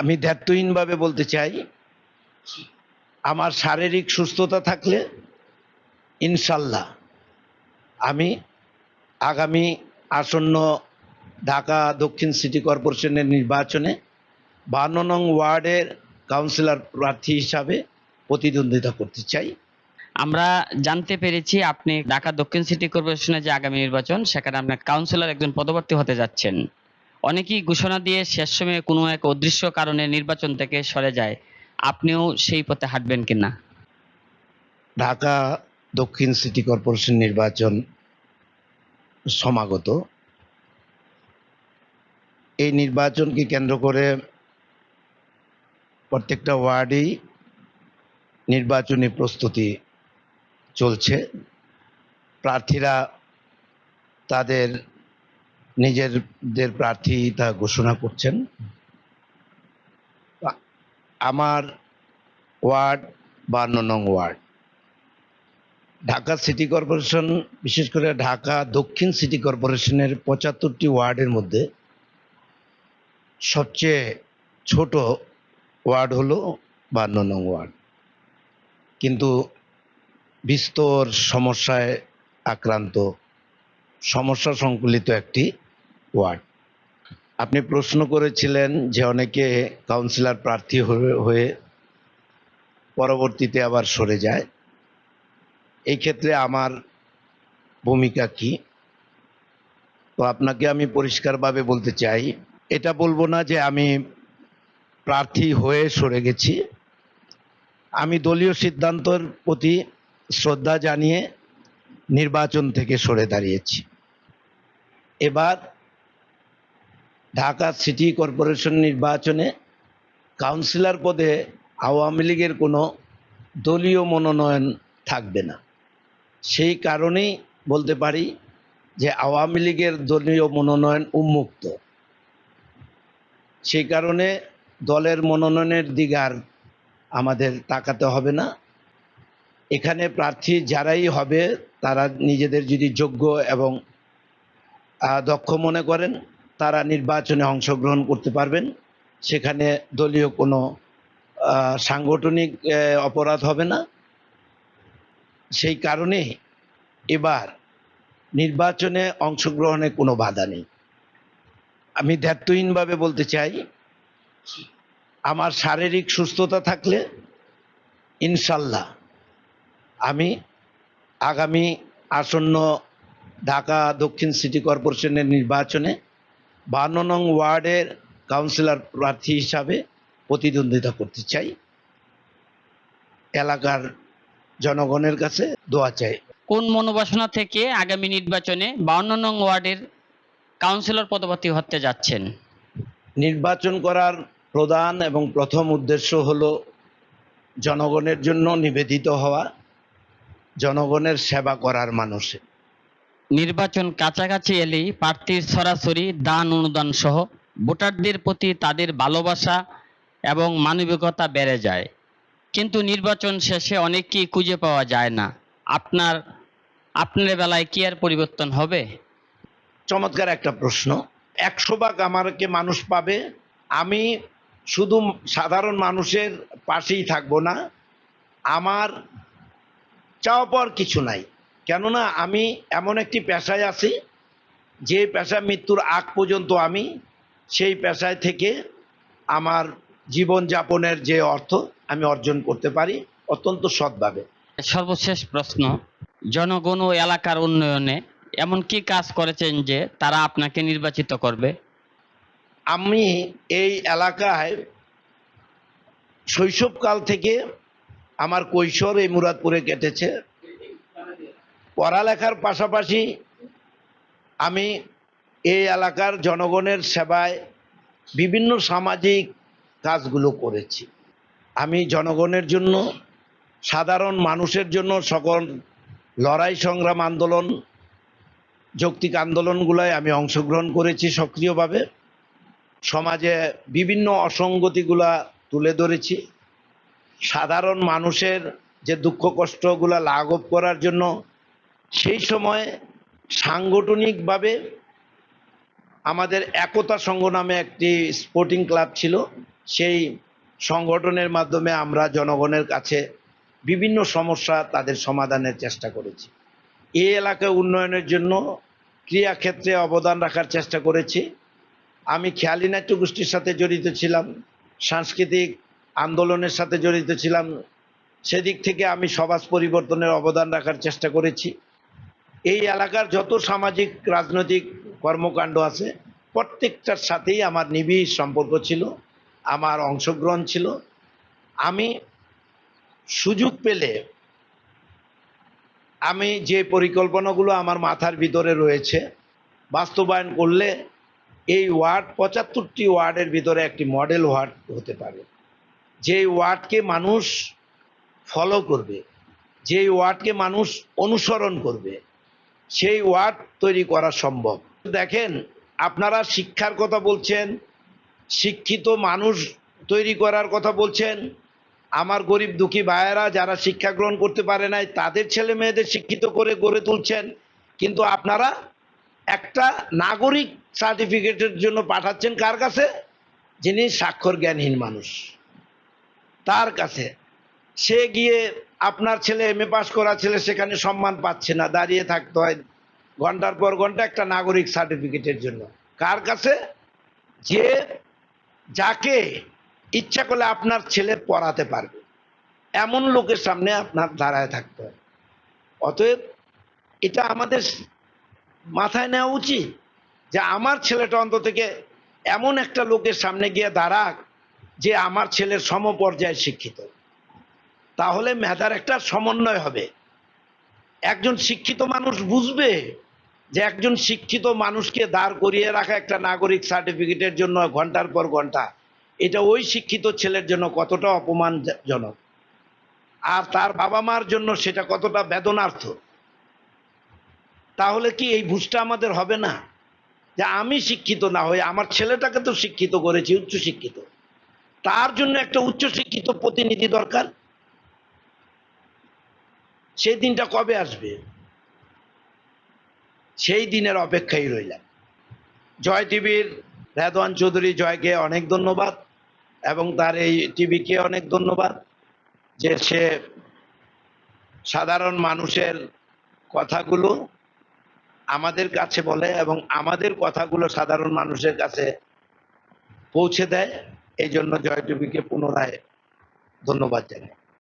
আমি দ্ব্যর্থহীনভাবে বলতে চাই, আমার শারীরিক সুস্থতা থাকলে ইনশাল্লাহ আমি আগামী আসন্ন ঢাকা দক্ষিণ সিটি কর্পোরেশনের নির্বাচনে বান্ন নং ওয়ার্ডের কাউন্সিলর প্রার্থী হিসাবে প্রতিদ্বন্দ্বিতা করতে চাই। আমরা জানতে পেরেছি আপনি ঢাকা দক্ষিণ সিটি কর্পোরেশনের যে আগামী নির্বাচন, সেখানে আপনার কাউন্সিলর একজন পদপ্রার্থী হতে যাচ্ছেন। অনেকেই ঘোষণা দিয়ে শেষ সময়ে কোনো এক অদৃশ্য কারণে নির্বাচন থেকে সরে যায়। আপনিও সেই পথে হাঁটবেন কিনা ঢাকা দক্ষিণ সিটি কর্পোরেশন নির্বাচন সমাগত। এই নির্বাচনকে কেন্দ্র করে প্রত্যেকটা ওয়ার্ডেই নির্বাচনী প্রস্তুতি চলছে। প্রার্থীরা তাদের নিজেদের প্রার্থীতা ঘোষণা করছেন। আমার ওয়ার্ড বান্ন নং ওয়ার্ড। ঢাকা সিটি কর্পোরেশন, বিশেষ করে ঢাকা দক্ষিণ সিটি কর্পোরেশনের পঁচাত্তরটি ওয়ার্ডের মধ্যে সবচেয়ে ছোট ওয়ার্ড হলো বান্ন নং ওয়ার্ড। কিন্তু বিস্তর সমস্যায় আক্রান্ত, সমস্যা সংকুলিত একটি ওয়ার্ড আপনি প্রশ্ন করেছিলেন যে অনেকে কাউন্সিলর প্রার্থী হয়ে- পরবর্তীতে আবার সরে যায়। এই ক্ষেত্রে আমার ভূমিকা কি? তো আপনাকে আমি পরিষ্কারভাবে বলতে চাই, এটা বলব না যে আমি প্রার্থী হয়ে সরে গেছি। আমি দলীয় সিদ্ধান্তর প্রতি শ্রদ্ধা জানিয়ে নির্বাচন থেকে সরে দাঁড়িয়েছি। এবার ঢাকা সিটি কর্পোরেশন নির্বাচনে কাউন্সিলর পদে আওয়ামী লীগের কোনো দলীয় মনোনয়ন থাকবে না। সেই কারণেই বলতে পারি যে আওয়ামী লীগের দলীয় মনোনয়ন উন্মুক্ত। সেই কারণে দলের মনোনয়নের দিকে আর আমাদের তাকাতে হবে না। এখানে প্রার্থী যারাই হবে তারা নিজেদের যদি যোগ্য এবং দক্ষ মনে করেন তারা নির্বাচনে অংশগ্রহণ করতে পারবেন। সেখানে দলীয় কোনো সাংগঠনিক অপরাধ হবে না। সেই কারণে এবার নির্বাচনে অংশগ্রহণে কোনো বাধা নেই। আমি দ্ব্যর্থহীনভাবে বলতে চাই, আমার শারীরিক সুস্থতা থাকলে ইনশাল্লাহ আমি আগামী আসন্ন ঢাকা দক্ষিণ সিটি কর্পোরেশনের নির্বাচনে বান্ন নং ওয়ার্ডের কাউন্সিলর প্রার্থী হিসাবে প্রতিদ্বন্দ্বিতা করতে চাই। এলাকার জনগণের কাছে দোয়া চাই। কোন মনোবাসনা থেকে আগামী নির্বাচনে বাউন্ন নং ওয়ার্ডের কাউন্সিলর পদপ্রার্থী হতে যাচ্ছেন? নির্বাচন করার প্রধান এবং প্রথম উদ্দেশ্য হল জনগণের জন্য নিবেদিত হওয়া জনগণের সেবা করার মানুষে নির্বাচন কাছাকাছি এলেই প্রার্থীর সরাসরি দান অনুদান সহ ভোটারদের প্রতি তাদের ভালোবাসা এবং মানবিকতা বেড়ে যায়। কিন্তু নির্বাচন শেষে অনেককেই খুঁজে পাওয়া যায় না। আপনার আপনার বেলায় কি আর পরিবর্তন হবে? চমৎকার একটা প্রশ্ন। একশো ভাগ আমাকে মানুষ পাবে। আমি শুধু সাধারণ মানুষের পাশেই থাকব না। আমার চাওয়া পাওয়ার কিছু নাই। কেননা আমি এমন একটি পেশায় আছি যে পেশা মৃত্যুর আগ পর্যন্ত আমি সেই পেশায় থেকে আমার জীবন যাপনের যে অর্থ আমি অর্জন করতে পারি অত্যন্ত সৎভাবে। সর্বশেষ প্রশ্ন জনগণ ও এলাকার উন্নয়নে এমন কি কাজ করেছেন যে তারা আপনাকে নির্বাচিত করবে? আমি এই এলাকায় শৈশবকাল থেকে আমার কৈশোর এই মুরাদপুরে কেটেছে। পড়ালেখার পাশাপাশি আমি এই এলাকার জনগণের সেবায় বিভিন্ন সামাজিক কাজগুলো করেছি। আমি জনগণের জন্য, সাধারণ মানুষের জন্য সকল লড়াই সংগ্রাম আন্দোলন, যৌক্তিক আন্দোলনগুলোয় আমি অংশগ্রহণ করেছি সক্রিয়ভাবে। সমাজে বিভিন্ন অসঙ্গতিগুলা তুলে ধরেছি। সাধারণ মানুষের যে দুঃখ কষ্টগুলা লাঘব করার জন্য সেই সময় সাংগঠনিকভাবে আমাদের একতা সংঘ নামে একটি স্পোর্টিং ক্লাব ছিল। সেই সংগঠনের মাধ্যমে আমরা জনগণের কাছে বিভিন্ন সমস্যা তাদের সমাধানের চেষ্টা করেছি। এই এলাকা উন্নয়নের জন্য ক্রিয়াক্ষেত্রে অবদান রাখার চেষ্টা করেছি। আমি খেয়ালি নাট্য গোষ্ঠীর সাথে জড়িত ছিলাম, সাংস্কৃতিক আন্দোলনের সাথে জড়িত ছিলাম। সেদিক থেকে আমি সমাজ পরিবর্তনের অবদান রাখার চেষ্টা করেছি। এই এলাকার যত সামাজিক, রাজনৈতিক কর্মকাণ্ড আছে, প্রত্যেকটার সাথেই আমার নিবিড় সম্পর্ক ছিল, আমার অংশগ্রহণ ছিল। আমি সুযোগ পেলে আমি যে পরিকল্পনাগুলো আমার মাথার ভিতরে রয়েছে, বাস্তবায়ন করলে এই ওয়ার্ড, পঁচাত্তরটি ওয়ার্ডের ভিতরে একটি মডেল ওয়ার্ড হতে পারে। যে ওয়ার্ডকে মানুষ ফলো করবে যে ওয়ার্ডকে মানুষ অনুসরণ করবে সেই ওয়ার্ড তৈরি করা সম্ভব। দেখেন, আপনারা শিক্ষার কথা বলছেন, শিক্ষিত মানুষ তৈরি করার কথা বলছেন, আমার গরিব দুঃখী ভাইয়েরা যারা শিক্ষা গ্রহণ করতে পারে নাই, তাদের ছেলে মেয়েদের শিক্ষিত করে গড়ে তুলছেন, কিন্তু আপনারা একটা নাগরিক সার্টিফিকেটের জন্য পাঠাচ্ছেন কার কাছে? যিনি স্বাক্ষর জ্ঞানহীন মানুষ। তার কাছে। সে গিয়ে আপনার ছেলে এম এ পাস করা ছেলে সেখানে সম্মান পাচ্ছে না, দাঁড়িয়ে থাকতে হয়। ঘণ্টার পর ঘণ্টা একটা নাগরিক সার্টিফিকেটের জন্য। কার কাছে? যে যাকে ইচ্ছা করলে আপনার ছেলে পড়াতে পারবে। এমন লোকের সামনে আপনার দাঁড়ায় থাকতে হয়। অতএব এটা আমাদের মাথায় নেওয়া উচিত যে আমার ছেলেটা অন্ত থেকে এমন একটা লোকের সামনে গিয়ে দাঁড়াক যে আমার ছেলের সমপর্যায়ে শিক্ষিত। তাহলে মেধার একটা সমন্বয় হবে। একজন শিক্ষিত মানুষ বুঝবে যে একজন শিক্ষিত মানুষকে দাঁড় করিয়ে রাখা একটা নাগরিক সার্টিফিকেটের জন্য ঘণ্টার পর ঘণ্টা, এটা ওই শিক্ষিত ছেলের জন্য কতটা অপমানজনক? আর তার বাবা মার জন্য সেটা কতটা বেদনার্থ তাহলে কি এই বুঝটা আমাদের হবে না? যে আমি শিক্ষিত না হয়ে আমার ছেলেটাকে তো শিক্ষিত করেছি উচ্চ শিক্ষিত তার জন্য একটা উচ্চ শিক্ষিত প্রতিনিধি দরকার? সেই দিনটা কবে আসবে? সেই দিনের অপেক্ষায় রইলাম। জয় টিভির রেদওয়ান চৌধুরী জয়কে অনেক ধন্যবাদ এবং তার এই টিভিকে অনেক ধন্যবাদ যে সে সাধারণ মানুষের কথাগুলো আমাদের কাছে বলে এবং আমাদের কথাগুলো সাধারণ মানুষের কাছে পৌঁছে দেয়। এই জন্য জয় টিভিকে পুনরায় ধন্যবাদ জানাই।